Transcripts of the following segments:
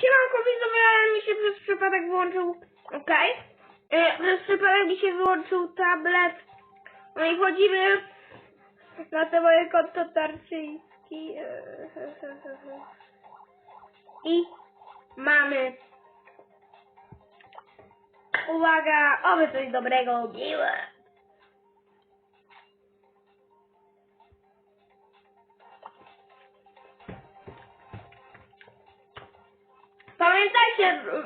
Siemanko widzowie, ale mi się przez przypadek wyłączył, okej, okay. przez przypadek mi się wyłączył tablet, no i wchodzimy na te moje konto tarczyński e, i mamy, uwaga, oby coś dobrego miłe.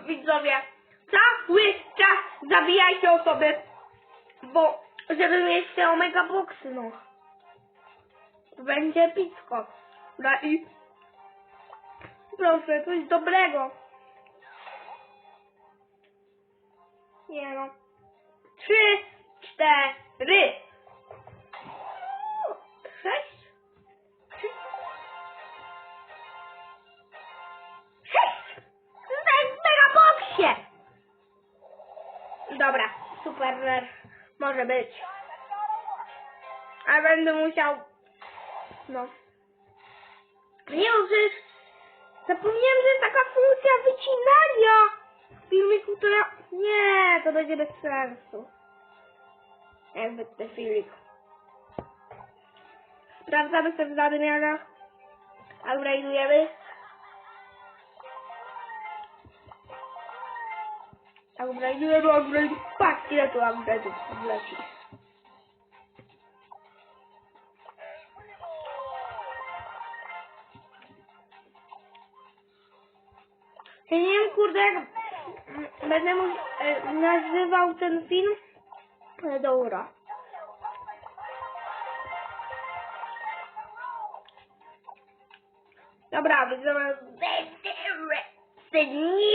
Widzowie, cały czas zabijajcie osoby, bo żeby mieć te omega boxy, no. Będzie pisko. No i proszę, coś dobrego. Nie no. Trzy, cztery. Megaboksie! Dobra, super, może być. A będę musiał... No. Nie, przecież... Zapomniałem, że jest taka funkcja wycinania filmiku, ja... Nie, to będzie bez sensu. Jakby ten filmik. Sprawdzamy sobie w zadaniach. Upgrade'ujemy. Upgrade'ujemy, upgrade. Patrz, ile tu upgrade'ów wleci. Ja nie wiem, kurde, jak będę mu e, nazywał ten film. Ale dobra. Dobra, widzowie, the new